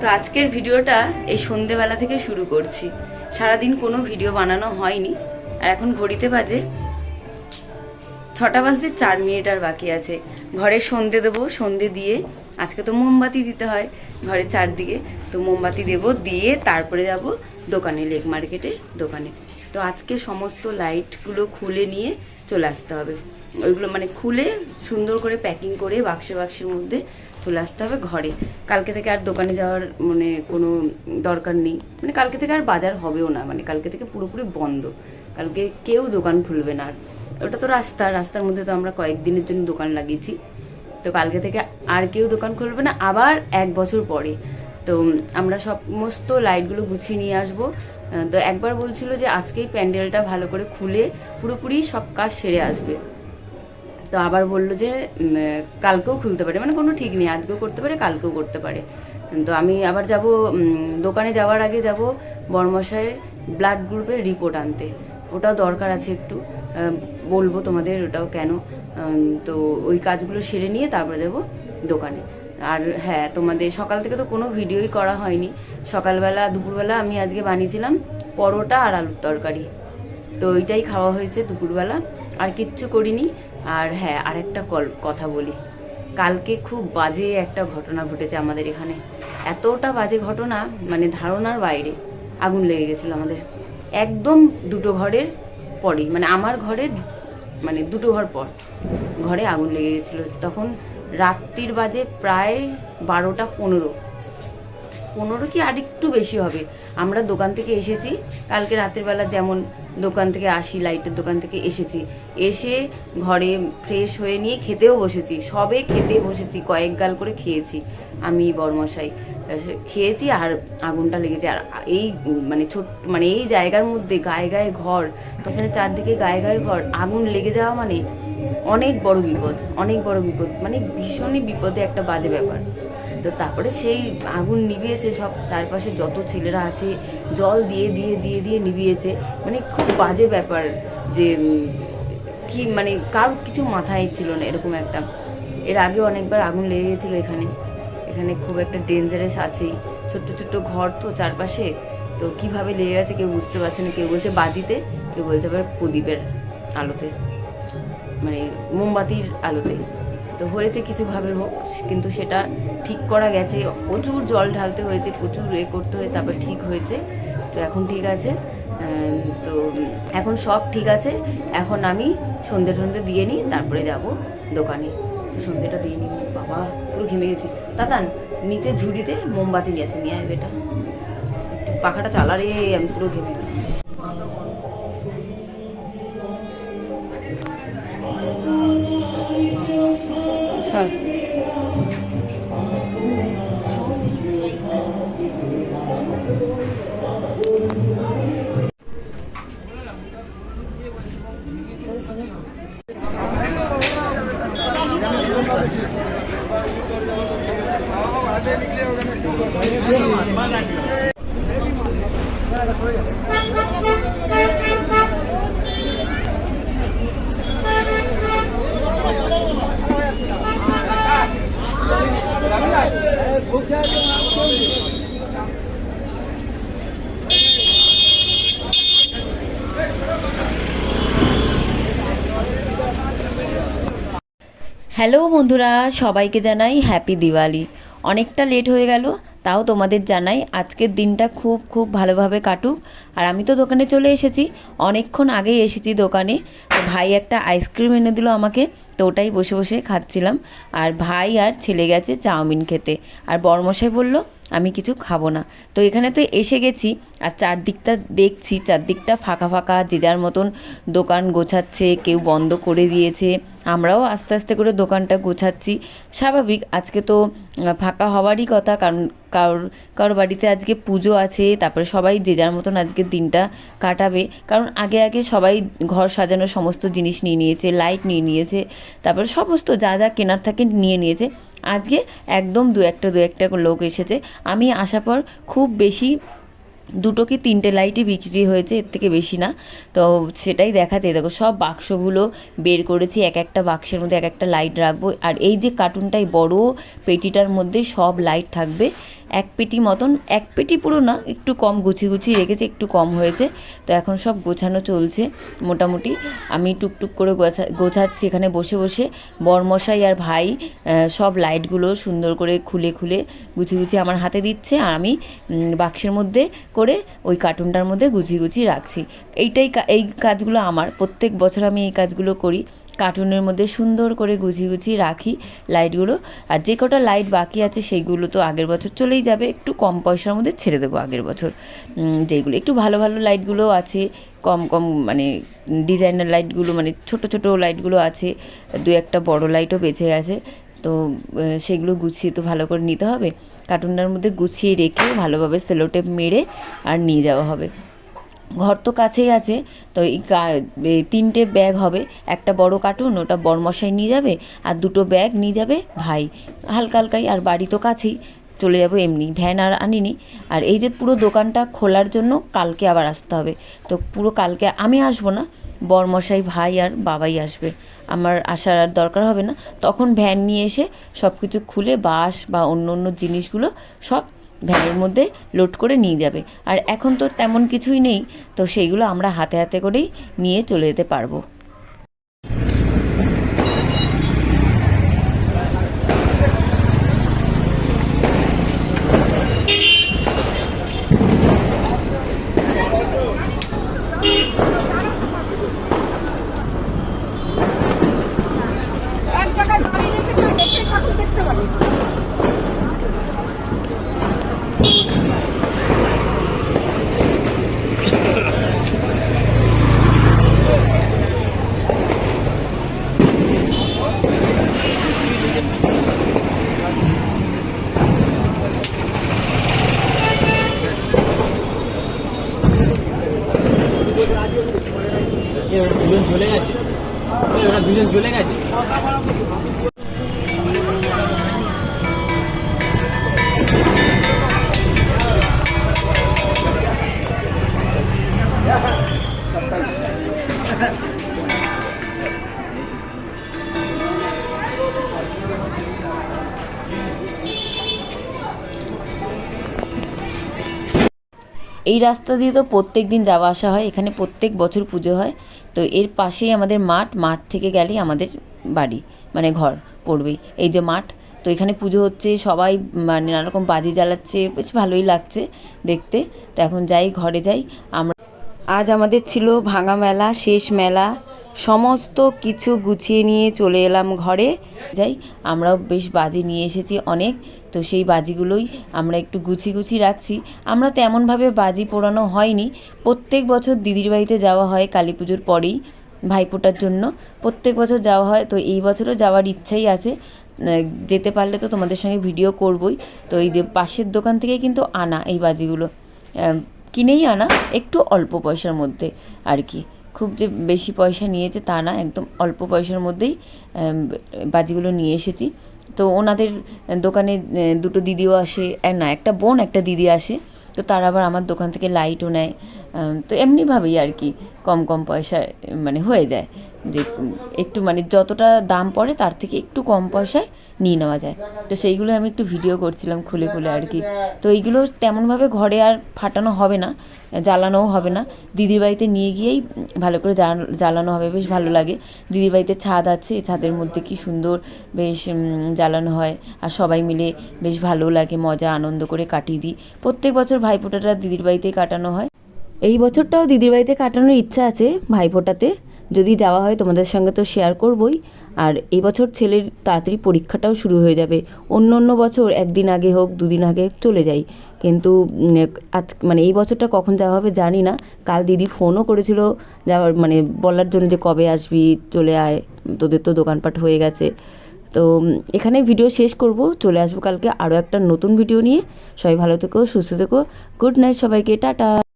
তো আজকের ভিডিওটা এই সন্ধেবেলা থেকে শুরু করছি। সারাদিন কোনো ভিডিও বানানো হয়নি। আর এখন ঘড়িতে বাজে ছটা বাজতে চার মিনিট আর বাকি আছে। ঘরে সন্ধে দেবো, সন্ধে দিয়ে। আজকে তো মোমবাতি দিতে হয় ঘরের চারদিকে। তো মোমবাতি দেব, দিয়ে তারপরে যাব দোকানে, লেক মার্কেটে দোকানে। তো আজকে সমস্ত লাইটগুলো খুলে নিয়ে চলে আসতে হবে। ওইগুলো মানে খুলে সুন্দর করে প্যাকিং করে বাক্সে বাক্সের মধ্যে চলে আসতে হবে ঘরে। কালকে থেকে আর দোকানে যাওয়ার মানে কোনো দরকার নেই। মানে কালকে থেকে আর বাজার হবেও না। মানে কালকে থেকে পুরোপুরি বন্ধ। কালকে কেউ দোকান খুলবে না। আর ওটা তো রাস্তা। রাস্তার মধ্যে তো আমরা কয়েকদিনের জন্য দোকান লাগিয়েছি। তো কালকে থেকে আর কেউ দোকান খুলবে না। আবার এক বছর পরে। তো আমরা সমস্ত লাইটগুলো গুছিয়ে নিয়ে আসব। তো একবার বলছিল যে আজকেই প্যান্ডেলটা ভালো করে খুলে পুরোপুরি সব কাজ সেরে আসবে। তো আবার বলল যে কালকেও খুলতে পারে। মানে কোনো ঠিক নেই, আজকেও করতে পারে, কালকেও করতে পারে। তো আমি আবার যাব দোকানে যাওয়ার আগে যাব বর্মশায়ের ব্লাড গ্রুপের রিপোর্ট আনতে। ওটাও দরকার আছে একটু। বলব তোমাদের ওটাও কেন। তো ওই কাজগুলো সেরে নিয়ে তারপরে যাব দোকানে। আর হ্যাঁ তোমাদের সকাল থেকে তো কোনো ভিডিওই করা হয়নি। সকালবেলা, দুপুরবেলা আমি আজকে বানিয়েছিলাম পরোটা আর আলুর তরকারি। তো ওইটাই খাওয়া হয়েছে দুপুরবেলা, আর কিচ্ছু করিনি। আর হ্যাঁ আরেকটা কল, কথা বলি। কালকে খুব বাজে একটা ঘটনা ঘটেছে আমাদের এখানে। এতটা বাজে ঘটনা মানে ধারণার বাইরে। আগুন লেগে গেছিল আমাদের। একদম দুটো ঘরের পরেই মানে আমার ঘরের মানে দুটো ঘর পর, ঘরে আগুন লেগে গেছিল। তখন রাত্রির বাজে প্রায় বারোটা পনেরো। পনেরো কি আর একটু বেশি হবে। আমরা দোকান থেকে এসেছি। কালকে রাতের বেলা যেমন দোকান থেকে আসি, লাইটের দোকান থেকে এসেছি। এসে ঘরে ফ্রেশ হয়ে নিয়ে খেতেও বসেছি। সবে খেতে বসেছি, কয়েক গাল করে খেয়েছি আমি বর্মশাই। খেয়েছি আর আগুনটা লেগেছে। আর এই মানে ছোট মানে এই জায়গার মধ্যে গায়ে গায়ে ঘর, তো এখানে চারদিকে গায়ে গায়ে ঘর, আগুন লেগে যাওয়া মানে অনেক বড় বিপদ, অনেক বড় বিপদ মানে ভীষণই বিপদে একটা বাজে ব্যাপার। তো তারপরে সেই আগুন নিভিয়েছে সব, চারপাশে যত ছেলেরা আছে, জল দিয়ে দিয়ে দিয়ে দিয়ে নিভিয়েছে। মানে খুব বাজে ব্যাপার যে কি মানে কার কিছু মাথায় ছিল না এরকম একটা। এর আগে অনেকবার আগুন লেগে গেছিল এখানে। এখানে খুব একটা ডেঞ্জারাস আছেই। ছোট্ট ছোট্ট ঘর তো চারপাশে। তো কীভাবে লেগে গেছে কেউ বুঝতে পারছে না। কেউ বলছে বাজিতে, কেউ বলছে আবার প্রদীপের আলোতে। মানে মোমবাতির আলোতে। তো হয়েছে কিছুভাবে হোক, কিন্তু সেটা ঠিক করা গেছে। প্রচুর জল ঢালতে হয়েছে, প্রচুর এ করতে হয়ে, তারপর ঠিক হয়েছে। তো এখন ঠিক আছে। তো এখন সব ঠিক আছে। এখন আমি সন্ধে টন্ধে দিয়ে নিই, তারপরে যাব দোকানে। তো সন্ধেটা দিয়ে নিই। বাবা, পুরো ঘেমে গেছি। তাতান, নিচে ঝুড়িতে মোমবাতি নিয়ে আসে, নিয়ে আসবে এটা পাখাটা চালারে আমি পুরো ঘেমে গেছি। সর হ্যালো বন্ধুরা সবাইকে জানাই হ্যাপি দিওয়ালি অনেকটা লেট হয়ে গেল তাও তোমাদের জানাই, আজকের দিনটা খুব খুব ভালোভাবে কাটুক। আর আমি তো দোকানে চলে এসেছি, অনেকক্ষণ আগেই এসেছি দোকানে। তো ভাই একটা আইসক্রিম এনে দিল আমাকে, তো ওটাই বসে বসে খাচ্ছিলাম। আর ভাই আর ছেলে গেছে চাউমিন খেতে। আর বর্মশাই বলল, আমি কিছু খাব না। তো এখানে তো এসে গেছি, আর চারদিকটা দেখছি, চারদিকটা ফাঁকা ফাঁকা, যে যার মতন দোকান গোছাচ্ছে, কেউ বন্ধ করে দিয়েছে। আমরাও আস্তে আস্তে করে দোকানটা গোছাচ্ছি। স্বাভাবিক, আজকে তো ফাঁকা হওয়ারই কথা, কারণ কারোর কারোর বাড়িতে আজকে পুজো আছে, তারপরে সবাই যে যার মতন আজকে দিনটা কাটাবে। কারণ আগে আগে সবাই ঘর সাজানোর সমস্ত জিনিস নিয়ে নিয়েছে, লাইট নিয়ে নিয়েছে, তারপরে সমস্ত যা যা কেনার থাকে নিয়ে নিয়েছে। আজকে একদম দু একটা দু একটা লোক এসেছে। আমি আসার পর খুব বেশি দুটো কি তিনটে লাইটই বিক্রি হয়েছে, এর থেকে বেশি না। তো সেটাই দেখা যায়। দেখো, সব বাক্সগুলো বের করেছি, এক একটা বাক্সের মধ্যে এক একটা লাইট রাখব। আর এই যে কার্টুনটাই বড়, পেটিটার মধ্যে সব লাইট থাকবে। এক পেটি মতন, এক পেটি পুরো না, একটু কম গুছিয়ে গুছিয়ে রেখেছে, একটু কম হয়েছে। তো এখন সব গোছানো চলছে মোটামুটি। আমি টুকটুক করে গোছা, গোছাচ্ছি এখানে বসে বসে। বরমশাই আর ভাই সব লাইটগুলো সুন্দর করে খুলে খুলে গুছিয়ে গুছিয়ে আমার হাতে দিচ্ছে। আর আমি বাক্সের মধ্যে করে ওই কার্টুনটার মধ্যে গুছিয়ে গুছিয়ে রাখছি। এইটাই এই কাজগুলো আমার। প্রত্যেক বছর আমি এই কাজগুলো করি। কার্টুনের মধ্যে সুন্দর করে গুছিয়ে গুছিয়ে রাখি লাইটগুলো। আর যে কটা লাইট বাকি আছে সেইগুলো তো আগের বছর চলেই যাবে। একটু কম পয়সার মধ্যে ছেড়ে দেবো আগের বছর। যেগুলো একটু ভালো ভালো লাইটগুলো আছে, কম কম মানে ডিজাইনার লাইটগুলো মানে ছোট ছোট লাইটগুলো আছে, দু একটা বড় লাইটও বেঁচে গেছে তো সেগুলো গুছিয়ে তো ভালো করে নিতে হবে। কার্টুনটার মধ্যে গুছিয়ে রেখে ভালোভাবে সেলোটেপ মেরে আর নিয়ে যাওয়া হবে। ঘর তো কাছেই আছে, তো এই তিনটে ব্যাগ হবে। একটা বড় কার্টুন ওটা বরমশাই নিয়ে যাবে, আর দুটো ব্যাগ নিয়ে যাবে ভাই। হালকা হালকাই, আর বাড়ি তো কাছেই, চলে যাব এমনি ভ্যান আর আনিনি। আর এই যে পুরো দোকানটা খোলার জন্য কালকে আবার আসতে হবে। তো পুরো কালকে আমি আসব না, বরমশাই ভাই আর বাবাই আসবে। আমার আসার আর দরকার হবে না। তখন ভ্যান নিয়ে এসে সব কিছু খুলে বাঁশ বা অন্য অন্য জিনিসগুলো সব ভ্যানের মধ্যে লোড করে নিয়ে যাবে। আর এখন তো তেমন কিছুই নেই, তো সেইগুলো আমরা হাতে হাতে করেই নিয়ে চলে যেতে পারব। দুজন চলে গেছে। ওরা দুজন চলে গেছে। এই রাস্তা দিয়ে তো প্রত্যেক দিন যাওয়া আসা হয়, এখানে প্রত্যেক বছর পুজো হয়। তো এর পাশেই আমাদের মাঠ মাঠ থেকে গেলেই আমাদের বাড়ি মানে ঘর পড়বে এই যে মাঠ, তো এখানে পুজো হচ্ছে, সবাই মানে নানারকম বাজি জ্বালাচ্ছে, বেশ ভালোই লাগছে দেখতে। তো এখন যাই, ঘরে যাই। আমরা আজ আমাদের ছিল ভাঙা মেলা, শেষ মেলা। সমস্ত কিছু গুছিয়ে নিয়ে চলে এলাম ঘরে। যাই, আমরাও বেশ বাজি নিয়ে এসেছি অনেক। তো সেই বাজিগুলোই আমরা একটু গুছিয়ে গুছিয়ে রাখছি। আমরা তেমনভাবে বাজি পোড়ানো হয়নি। প্রত্যেক বছর দিদির বাড়িতে যাওয়া হয় কালী পুজোর পরেই ভাইফোঁটার জন্য। প্রত্যেক বছর যাওয়া হয়, তো এই বছরও যাওয়ার ইচ্ছাই আছে। যেতে পারলে তো তোমাদের সঙ্গে ভিডিও করবই। তো এই যে পাশের দোকান থেকে কিন্তু আনা এই বাজিগুলো। কিনেই আনা, একটু অল্প পয়সার মধ্যে আর কি। খুব যে বেশি পয়সা নিয়েছে তা না, একদম অল্প পয়সার মধ্যেই বাজিগুলো নিয়ে এসেছি। তো ওনাদের দোকানে দুটো দিদিও আসে না, একটা বোন, একটা দিদি আসে, তো তারা আবার আমার দোকান থেকে লাইটও নেয় তো এমনিভাবেই আর কি কম কম পয়সা মানে হয়ে যায়। যে একটু মানে যতটা দাম পড়ে তার থেকে একটু কম পয়সায় নিয়ে নেওয়া যায়। তো সেইগুলো আমি একটু ভিডিও করছিলাম খুলে খুলে আর কি। তো এইগুলো তেমনভাবে ঘরে আর ফাটানো হবে না, জ্বালানোও হবে না। দিদির বাড়িতে নিয়ে গিয়েই ভালো করে জ্বালানো- হবে, বেশ ভালো লাগে। দিদির বাড়িতে ছাদ আছে ছাদের মধ্যে কি সুন্দর বেশ জ্বালানো হয়। আর সবাই মিলে বেশ ভালো লাগে, মজা, আনন্দ করে কাটিয়ে দিই। প্রত্যেক বছর ভাইফোঁটাটা দিদির বাড়িতেই কাটানো হয়। এই বছরটাও দিদির বাড়িতে কাটানোর ইচ্ছা আছে ভাইফোঁটাতে। যদি যাওয়া হয় তোমাদের সঙ্গে তো শেয়ার করবই। আর এই বছর ছেলের তাড়াতাড়ি পরীক্ষাটাও শুরু হয়ে যাবে। অন্য অন্য বছর একদিন আগে হোক, দুদিন আগে চলে যাই। কিন্তু আজ মানে এই বছরটা কখন যাওয়া হবে জানি না। কাল দিদি ফোনও করেছিল যাওয়ার মানে বলার জন্য যে কবে আসবি, চলে আয়। তোদের তো দোকানপাট হয়ে গেছে। তো এখানে ভিডিও শেষ করব। চলে আসব কালকে আরও একটা নতুন ভিডিও নিয়ে। সবাই ভালো থেকো, সুস্থ থেকো। গুড নাইট সবাইকে, টাটা।